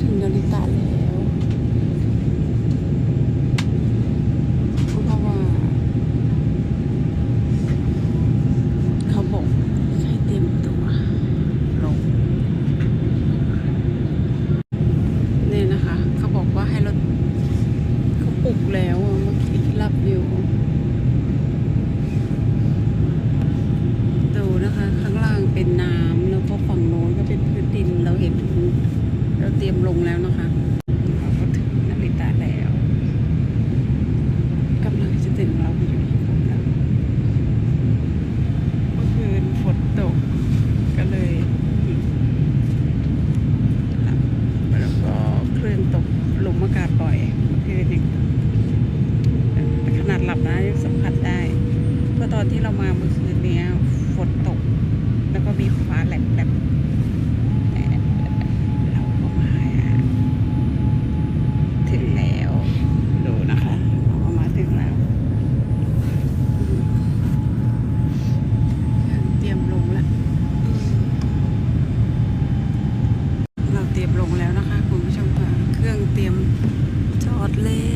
ถึงโดริตะแล้วเพราะว่า เขาบอกให้เตรียมตัวลงเนี่ยนะคะ เขาบอกว่าให้รถเขาปลุกแล้วเมื่อกี้ที่รับอยู่ดูนะคะ ข้างล่างเป็นน้ำ ลงแล้วนะคะเราก็ถึงนาริตะแล้วกำลังจะถึงเราอยู่ที่ผมแล้วเมื่อคืนฝนตกก็เลยหลับแล้วก็คลื่นตกลมอากาศบ่อยเมื่อคืนยังแต่ขนาดหลับนะยังสัมผัสได้เพื่อตอนที่เรามาเมื่อคืนเนี้ย place.